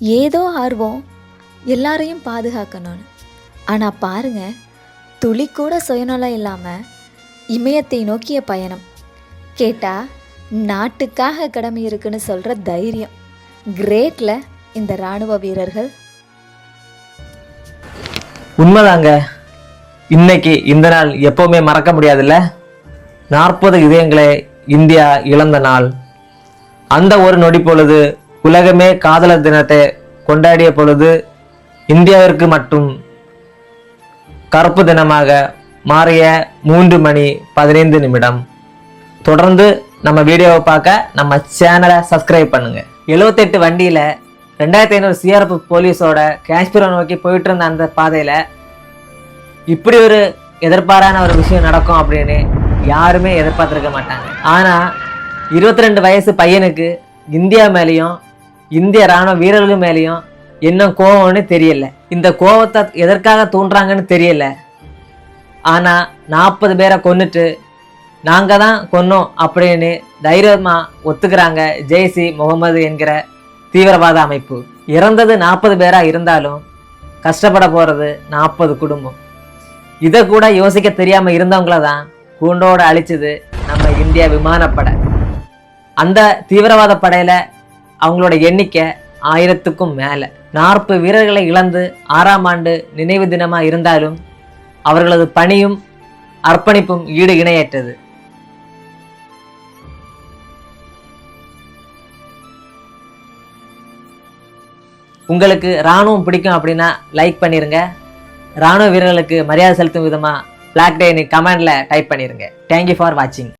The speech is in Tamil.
ஏதோ ஆர்வம் எல்லாரையும் பாதுகாக்கணும்னு ஆனால் பாருங்க துளி கூட சுயநலம் இல்லாமல் இமயத்தை நோக்கிய பயணம். கேட்டால் நாட்டுக்காக கடமை இருக்குன்னு சொல்கிற தைரியம். கிரேட்ல இந்த இராணுவ வீரர்கள். உண்மைதாங்க. இன்னைக்கு இந்த நாள் எப்போவுமே மறக்க முடியாதுல்ல? நாற்பது இதயங்களை இந்தியா இழந்த நாள். அந்த ஒரு நொடி பொழுது உலகமே காதலர் தினத்தை கொண்டாடிய பொழுது இந்தியாவிற்கு மட்டும் கருப்பு தினமாக மாறிய மூன்று மணி பதினைந்து நிமிடம். தொடர்ந்து நம்ம வீடியோவை பார்க்க நம்ம சேனலை சப்ஸ்கிரைப் பண்ணுங்க. எழுபத்தெட்டு வண்டியில் ரெண்டாயிரத்தி ஐநூறு சிஆர்எஃப் போலீஸோட காஷ்மீரை நோக்கி போயிட்டு இருந்த அந்த பாதையில் இப்படி ஒரு எதிர்பாரான ஒரு விஷயம் நடக்கும் அப்படின்னு யாருமே எதிர்பார்த்துருக்க மாட்டாங்க. ஆனால் இருபத்தி ரெண்டு வயசு பையனுக்கு இந்தியா மேலேயும் இந்திய ராணுவ வீரர்கள் மேலேயும் என்ன கோவம்னு தெரியல. இந்த கோவத்தை எதற்காக தூண்டுறாங்கன்னு தெரியல. ஆனால் நாற்பது பேரை கொன்னுட்டு நாங்கள் தான் கொன்னோம் அப்படின்னு தைரியமாக ஒத்துக்கிறாங்க ஜெய்சி முகமது என்கிற தீவிரவாத அமைப்பு. இறந்தது நாற்பது பேராக இருந்தாலும் கஷ்டப்பட போகிறது நாற்பது குடும்பம். இதை கூட யோசிக்க தெரியாமல் இருந்தவங்கள தான் கூண்டோடு அழிச்சது நம்ம இந்திய விமானப்படை. அந்த தீவிரவாத படையில் அவங்களோட எண்ணிக்கை ஆயிரத்துக்கும் மேலே. நாற்பது வீரர்களை இழந்து ஆறாம் ஆண்டு நினைவு தினமாக இருந்தாலும் அவர்களது பணியும் அர்ப்பணிப்பும் ஈடு இணையற்றது. உங்களுக்கு ராணுவம் பிடிக்கும் அப்படின்னா லைக் பண்ணிடுங்க ராணுவ வீரர்களுக்கு மரியாதை செலுத்தும் விதமாக பிளாக் டே கமெண்டில் டைப் பண்ணிடுங்க தேங்க்யூ ஃபார் வாட்சிங்